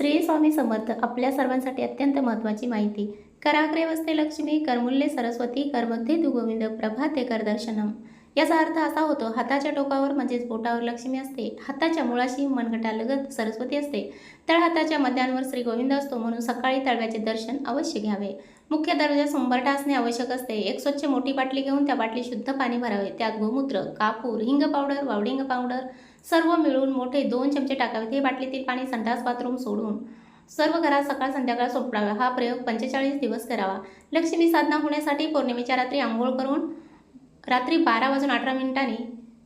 श्री स्वामी समर्थ आपल्या सर्वांसाठी अत्यंत महत्त्वाची माहिती. कराग्रे वस्ते लक्ष्मी करमुल्ले सरस्वती करमध्ये दुगोविंद गोविंद प्रभाते करदर्शनम याचा अर्थ असा होतो हाताच्या टोकावर म्हणजेच बोटावर लक्ष्मी असते. हाताच्या मुळाशी मनगटालगत सरस्वती असते. तळहाताच्या मध्यांवर श्री गोविंद असतो म्हणून सकाळी तळव्याचे दर्शन अवश्य घ्यावे. मुख्य दर्जा संभरटा असणे आवश्यक असते. एक स्वच्छ मोठी बाटली घेऊन त्या बाटली शुद्ध पाणी भरावे. त्यात गोमूत्र कापूर हिंग पावडर वावडिंग पावडर सर्व मिळून मोठे दोन चमचे टाकावेत हे बाटलीतील पाणी संडास बाथरूम सोडून सर्व घरात सकाळ संध्याकाळ सोपडावा हा प्रयोग पंचेचाळीस दिवस करावा. लक्ष्मी साधना होण्यासाठी पौर्णिमेच्या रात्री आंघोळ करून रात्री बारा वाजून अठरा मिनिटांनी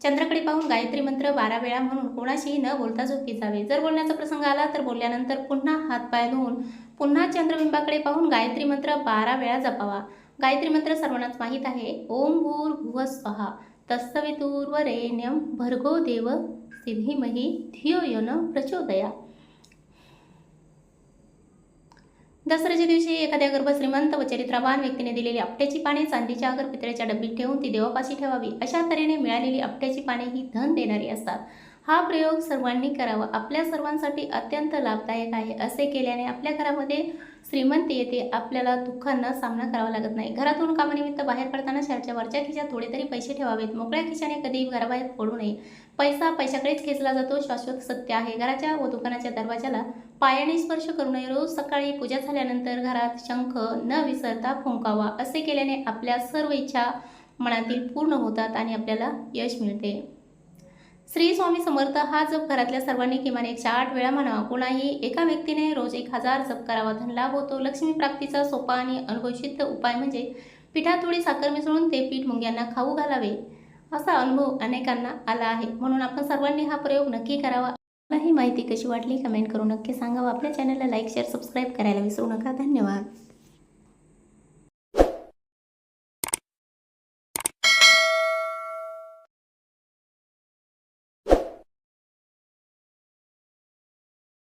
चंद्राकडे पाहून गायत्री मंत्र बारा वेळा म्हणून कोणाशीही न बोलता झोपी जावे. जर बोलण्याचा प्रसंग आला तर बोलल्यानंतर पुन्हा हातपाय धुवून पुन्हा चंद्रबिंबाकडे पाहून गायत्री मंत्र बारा वेळा जपावा. गायत्री मंत्र सर्वांनाच माहीत आहे. ओम भूर भुव स्वहा. तस्तवितुर्वरेण्यम भर्गो देव सिद्धीमही धियो यो न प्रचोदया. दसऱ्याच्या दिवशी एखाद्या गर्भ श्रीमंत व चरित्रवान व्यक्तीने दिलेली आपट्याची पाने चांदीच्या अगर पितळ्याच्या डब्बीत ठेवून ती देवापाशी ठेवावी. अशा तऱ्हेने मिळालेली आपट्याची पाने ही धन देणारी असतात. हा प्रयोग सर्वांनी करावा. आपल्या सर्वांसाठी अत्यंत लाभदायक आहे. असे केल्याने आपल्या घरामध्ये श्रीमंती येते. आपल्याला दुःखांना सामना करावा लागत नाही. घरातून कामानिमित्त बाहेर पडताना शहरच्या वरच्या खिशात थोडे तरी पैसे ठेवावेत. मोकळ्या खिशाने कधीही घराबाहेर पडू नये. पैसा पैशाकडेच खेचला जातो. शाश्वत सत्य आहे. घराच्या व दुकानाच्या दरवाजाला पायाने स्पर्श करू नये. रोज सकाळी पूजा झाल्यानंतर घरात शंख न विसरता फुंकावा. असे केल्याने आपल्या सर्व इच्छा मनातील पूर्ण होतात आणि आपल्याला यश मिळते. श्री स्वामी समर्थ हा जप घरातल्या सर्वांनी किमान एकशे आठ वेळा म्हणावा. कोणाही एका व्यक्तीने रोज एक हजार जप करावा. धन लाभ होतो. लक्ष्मी प्राप्तीचा सोपा आणि अनुभवसिद्ध उपाय म्हणजे पिठात थोडी साखर मिसळून ते पीठ मुंग्यांना खाऊ घालावे. असा अनुभव अनेकांना आला आहे. म्हणून आपण सर्वांनी हा प्रयोग नक्की करावा. मला ही माहिती कशी वाटली? कमेंट करून नक्की सांगावं. आपल्या चॅनलला लाईक शेअर सबस्क्राईब करायला विसरू नका. धन्यवाद.